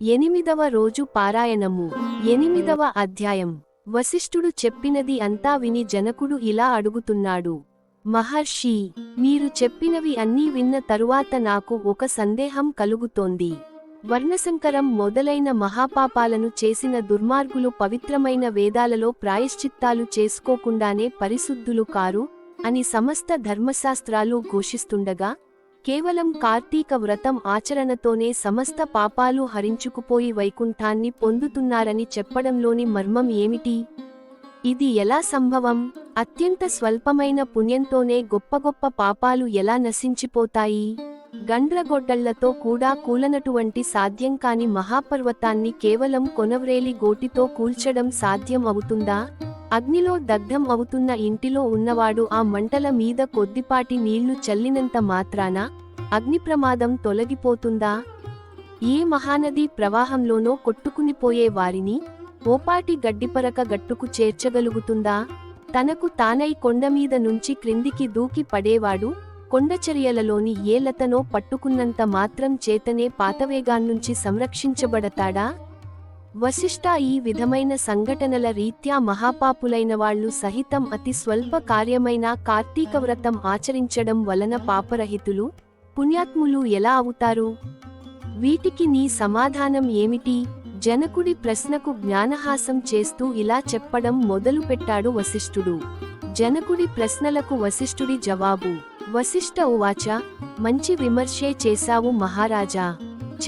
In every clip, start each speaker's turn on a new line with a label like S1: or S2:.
S1: ఎనిమిదవ రోజు పారాయణము. ఎనిమిదవ అధ్యాయం. వశిష్ఠుడు చెప్పినది అంతా విని జనకుడు ఇలా అడుగుతున్నాడు. మహర్షి మీరు చెప్పినవి అన్నీ విన్న తరువాత నాకు ఒక సందేహం కలుగుతోంది. వర్ణశంకరం మొదలైన మహాపాపాలను చేసిన దుర్మార్గులు పవిత్రమైన వేదాలలో ప్రాయశ్చిత్తాలు చేసుకోకుండానే పరిశుద్ధులు కారు అని సమస్త ధర్మశాస్త్రాలు ఘోషిస్తుండగా కేవలం కార్తీక వ్రతం ఆచరణతోనే సమస్త పాపాలు హరించుకుపోయి వైకుంఠాన్ని పొందుతున్నారని చెప్పడంలోని మర్మం ఏమిటి? ఇది ఎలా సంభవం? అత్యంత స్వల్పమైన పుణ్యంతోనే గొప్ప గొప్ప పాపాలు ఎలా నశించిపోతాయి? గండ్రగొడ్డళ్ళతో కూడా కూలనటువంటి సాధ్యం కాని మహాపర్వతాన్ని కేవలం కొనవ్రేలి గోటితో కూల్చడం సాధ్యం అవుతుందా? అగ్నిలో దగ్ధం అవుతున్న ఇంటిలో ఉన్నవాడు ఆ మంటల మీద కొద్దిపాటి నీళ్ళు చల్లినంత మాత్రాన అగ్ని ప్రమాదం తొలగిపోతుందా? ఏ మహానది ప్రవాహంలోనో కొట్టుకునిపోయే వారిని ఓపాటి గడ్డిపరక గట్టుకు చేర్చగలుగుతుందా? తనకు తానై కొండమీద నుంచి క్రిందికి దూకి పడేవాడు కొండచర్యలలోని ఏ లతనో పట్టుకున్నంత మాత్రం చేతనే పాతవేగాన్నుంచి సంరక్షించబడతాడా? వశిష్ట ఈ విధమైన సంఘటనల రీత్యా మహాపాపులైన వాళ్ళు సహితం అతి స్వల్ప కార్యమైన కార్తీక వ్రతం ఆచరించడం వలన పాపరహితులు పుణ్యాత్ములు ఎలా అవుతారు? వీటికి నీ సమాధానం ఏమిటి? జనకుడి ప్రశ్నకు జ్ఞానహాసం చేస్తూ ఇలా చెప్పడం మొదలుపెట్టాడు వశిష్ఠుడు. జనకుడి ప్రశ్నలకు వశిష్ఠుడి జవాబు వశిష్ఠ ఉవాచ మంచి విమర్శే చేశావు మహారాజా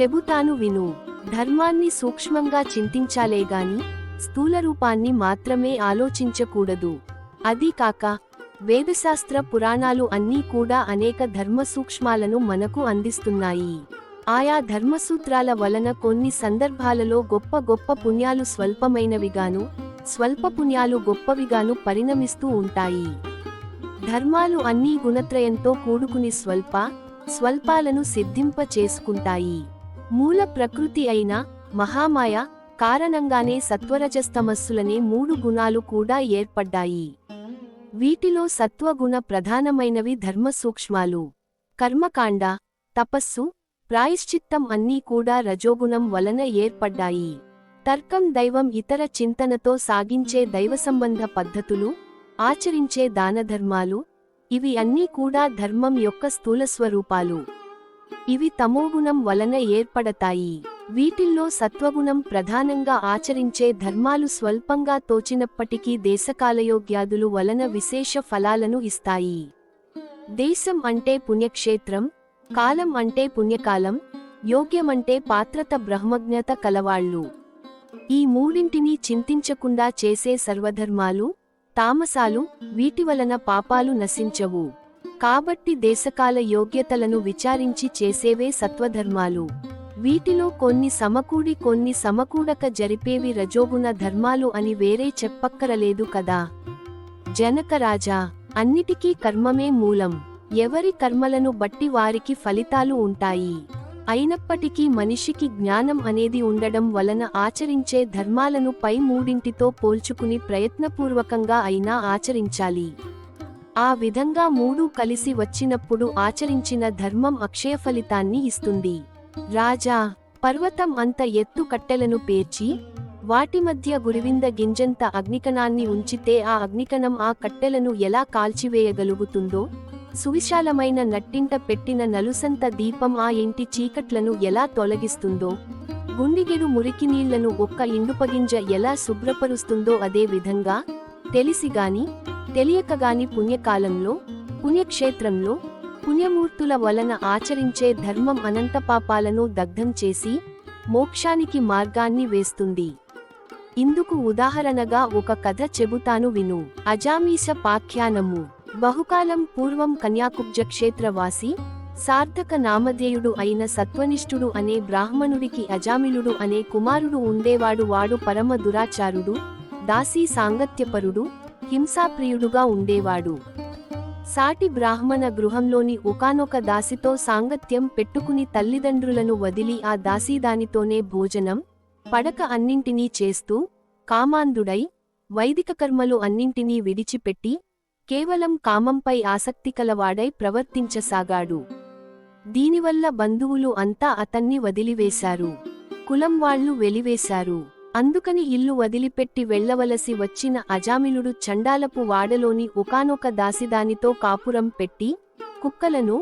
S1: చెబుతాను విను. ధర్మాన్ని సూక్ష్మంగా చింతించాలేగాని స్థూల రూపాన్ని మాత్రమే ఆలోచించకూడదు. అదీ కాక వేదశాస్త్ర పురాణాలు అన్నీ కూడా అనేక ధర్మ సూక్ష్మాలను మనకు అందిస్తున్నాయి. ఆయా ధర్మసూత్రాల వలన కొన్ని సందర్భాలలో గొప్ప గొప్ప పుణ్యాలు స్వల్పమైనవిగాను స్వల్ప పుణ్యాలు గొప్పవిగాను పరిణమిస్తూ ఉంటాయి. ధర్మాలు అన్నీ గుణత్రయంతో కూడుకుని స్వల్ప స్వల్పాలను సిద్ధింప చేసుకుంటాయి మూల ప్రకృతి అయిన మహామాయ కారణంగానే సత్వరజస్తమస్సులనే మూడు గుణాలు కూడా ఏర్పడ్డాయి. వీటిలో సత్వగుణ ప్రధానమైనవి ధర్మ సూక్ష్మాలు కర్మకాండ తపస్సు ప్రాయశ్చిత్తం అన్నీ కూడా రజోగుణం వలన ఏర్పడ్డాయి. తర్కం దైవం ఇతర చింతనతో సాగించే దైవసంబంధ పద్ధతులు ఆచరించే దానధర్మాలు ఇవి అన్నీ కూడా ధర్మం యొక్క స్థూల స్వరూపాలు. ఇవి తమోగుణం వలన ఏర్పడతాయి. వీటిల్లో సత్వగుణం ప్రధానంగా ఆచరించే ధర్మాలు స్వల్పంగా తోచినప్పటికీ దేశకాలయోగ్యాదులు వలన విశేష ఫలాలను ఇస్తాయి. దేశం అంటే పుణ్యక్షేత్రం కాలం అంటే పుణ్యకాలం యోగ్యమంటే పాత్రత బ్రహ్మజ్ఞత కలవాళ్ళు. ఈ మూడింటిని చింతించకుండా చేసే సర్వధర్మాలు తామసాలు వీటి వలన పాపాలు నశించవు. కాబట్టి దేశకాల యోగ్యతలను విచారించి చేసేవే సత్వధర్మాలు. వీటిలో కొన్ని సమకూడి కొన్ని సమకూడక జరిపేవి రజోగుణ ధర్మాలు అని వేరే చెప్పక్కరలేదు కదా. జనకరాజా అన్నిటికీ కర్మమే మూలం. ఎవరి కర్మలను బట్టి వారికి ఫలితాలు ఉంటాయి. అయినప్పటికీ మనిషికి జ్ఞానం అనేది ఉండడం వలన ఆచరించే ధర్మాలను పై మూడింటితో పోల్చుకుని ప్రయత్నపూర్వకంగా అయినా ఆచరించాలి. ఆ విధంగా మూడు కలిసి వచ్చినప్పుడు ఆచరించిన ధర్మం అక్షయ ఫలితాన్ని ఇస్తుంది. రాజా పర్వతం అంత ఎత్తు కట్టెలను పేర్చి వాటి మధ్య గురివింద గింజంత అగ్నికణాన్ని ఉంచితే ఆ అగ్నికణం ఆ కట్టెలను ఎలా కాల్చివేయగలుగుతుందో సువిశాలమైన నట్టింట పెట్టిన నలుసంత దీపం ఆ ఇంటి చీకట్లను ఎలా తొలగిస్తుందో గుండిగెడు మురికి నీళ్ళను ఒక్క ఇండుపగింజ ఎలా శుభ్రపరుస్తుందో అదే విధంగా తెలిసిగాని తెలియకగాని పుణ్యకాలంలో పుణ్యక్షేత్రంలో పుణ్యమూర్తుల వలన ఆచరించే ధర్మం అనంత పాపాలను దగ్ధం చేసి మోక్షానికి మార్గాన్ని వేస్తుంది. ఇందుకు ఉదాహరణగా ఒక కథ చెబుతాను విను. అజామీస పాఖ్యానము. బహుకాలం పూర్వం కన్యాకుబ్జ క్షేత్రవాసి సార్థక నామధేయుడు అయిన సత్వనిష్ఠుడు అనే బ్రాహ్మణుడికి అజామిలుడు అనే కుమారుడు ఉండేవాడు వాడు పరమ దురాచారుడు దాసీ సాంగత్యపరుడు హింసాప్రియుడుగా ఉండేవాడు. సాటి బ్రాహ్మణ గృహంలోని ఒకానొక దాసితో సాంగత్యం పెట్టుకుని తల్లిదండ్రులను వదిలి ఆ దాసీదానితోనే భోజనం పడక అన్నింటినీ చేస్తూ కామాంధుడై వైదిక కర్మలు అన్నింటినీ విడిచిపెట్టి కేవలం కామంపై ఆసక్తి కలవాడై ప్రవర్తించసాగాడు. దీనివల్ల బంధువులు అంతా అతన్ని వదిలివేశారు. కులం వాళ్ళు వెలివేశారు. అందుకని ఇల్లు వదిలిపెట్టి వెళ్ళవలసి వచ్చిన అజామిలుడు చండాలపు వాడలోని ఒకానొక దాసిదానితో కాపురం పెట్టి కుక్కలను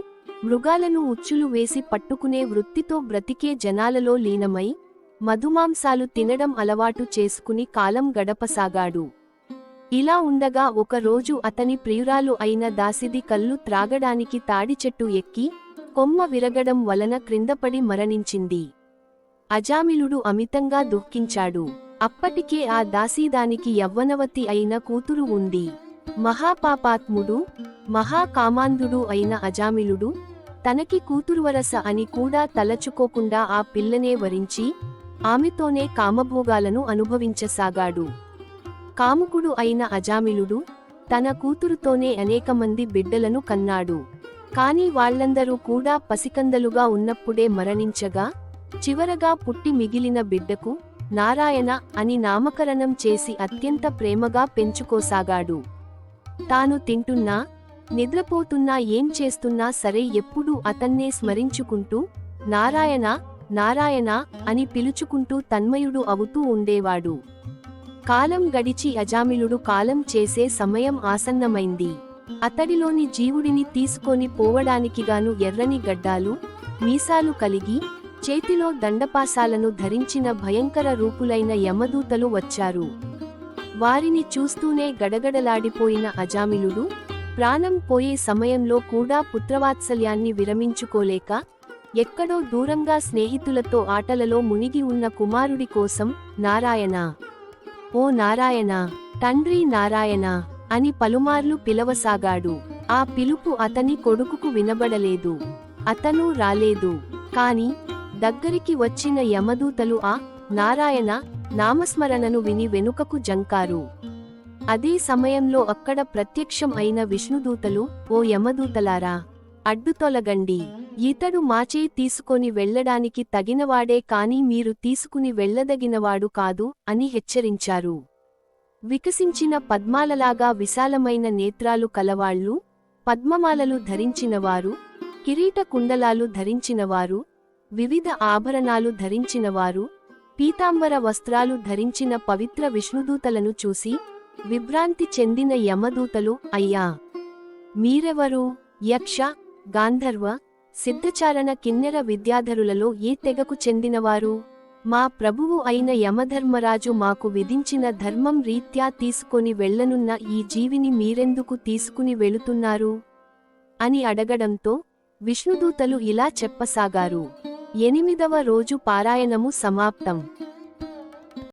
S1: మృగాలను ఉచ్చులు వేసి పట్టుకునే వృత్తితో బ్రతికే జనాలలో లీనమై మధుమాంసాలు తినడం అలవాటు చేసుకుని కాలం గడపసాగాడు. ఇలా ఉండగా ఒకరోజు అతని ప్రియురాలు అయిన దాసిది కళ్ళు త్రాగడానికి తాడి చెట్టు ఎక్కి కొమ్మ విరగడం వలన క్రిందపడి మరణించింది. అజామిలుడు అమితంగా దుఃఖించాడు. అప్పటికే ఆ దాసీదానికి యవ్వనవతి అయిన కూతురు ఉంది. మహాపాపాత్ముడు మహాకామాంధుడు అయిన అజామిలుడు తనకి కూతురువరస అని కూడా తలచుకోకుండా ఆ పిల్లనే వరించి ఆమెతోనే కామభోగాలను అనుభవించసాగాడు. కాముకుడు అయిన అజామిలుడు తన కూతురుతోనే అనేకమంది బిడ్డలను కన్నాడు. కాని వాళ్ళందరూ కూడా పసికందలుగా ఉన్నప్పుడే మరణించగా చివరగా పుట్టి మిగిలిన బిడ్డకు నారాయణ అని నామకరణం చేసి అత్యంత ప్రేమగా పెంచుకోసాగాడు. తాను తింటున్నా నిద్రపోతున్నా ఏం చేస్తున్నా సరే ఎప్పుడూ అతన్నే స్మరించుకుంటూ నారాయణ నారాయణ అని పిలుచుకుంటూ తన్మయుడు అవుతూ ఉండేవాడు. కాలం గడిచి అజామిలుడు కాలం చేసే సమయం ఆసన్నమైంది. అతడిలోని జీవుడిని తీసుకొని పోవడానికిగాను ఎర్రని గడ్డాలు మీసాలు కలిగి చేతిలో దండపాసాలను ధరించిన భయంకర రూపులైన యమదూతలు వచ్చారు. వారిని చూస్తూనే గడగడలాడిపోయిన అజామిలుడు ప్రాణం పోయే సమయంలో కూడా పుత్రవాత్సల్యాన్ని విరమించుకోలేక ఎక్కడో దూరంగా స్నేహితులతో ఆటలలో మునిగి ఉన్న కుమారుడి కోసం నారాయణ! ఓ నారాయణ! తండ్రి నారాయణ! అని పలుమార్లు పిలవసాగాడు. ఆ పిలుపు అతని కొడుకుకు వినబడలేదు. అతను రాలేదు. కాని దగ్గరికి వచ్చిన యమదూతలు ఆ నారాయణ నామస్మరణను విని వెనుకకు జంకారు. అదే సమయంలో అక్కడ ప్రత్యక్షం అయిన విష్ణుదూతలు ఓ యమదూతలారా అడ్డుతొలగండి ఇతడు మాచే తీసుకొని వెళ్ళడానికి తగినవాడే కాని మీరు తీసుకుని వెళ్ళదగినవాడు కాదు అని హెచ్చరించారు. వికసించిన పద్మాలలాగా విశాలమైన నేత్రాలు కలవాళ్ళు పద్మమాలలు ధరించినవారు కిరీట కుండలాలు ధరించినవారు వివిధ ఆభరణాలు ధరించినవారు పీతాంబర వస్త్రాలు ధరించిన పవిత్ర విష్ణుదూతలను చూసి విభ్రాంతి చెందిన యమదూతలు అయ్యా! మీరెవరు? యక్ష గాంధర్వ సిద్ధచారణ కిన్నెర విద్యాధరులలో ఏ తెగకు చెందినవారు? మా ప్రభువు అయిన యమధర్మరాజు మాకు విధించిన ధర్మం రీత్యా తీసుకొని వెళ్ళనున్న ఈ జీవిని మీరెందుకు తీసుకుని వెళుతున్నారు అని అడగడంతో విష్ణుదూతలు ఇలా చెప్పసాగారు. ఎనిమిదవ రోజు పారాయణము సమాప్తం.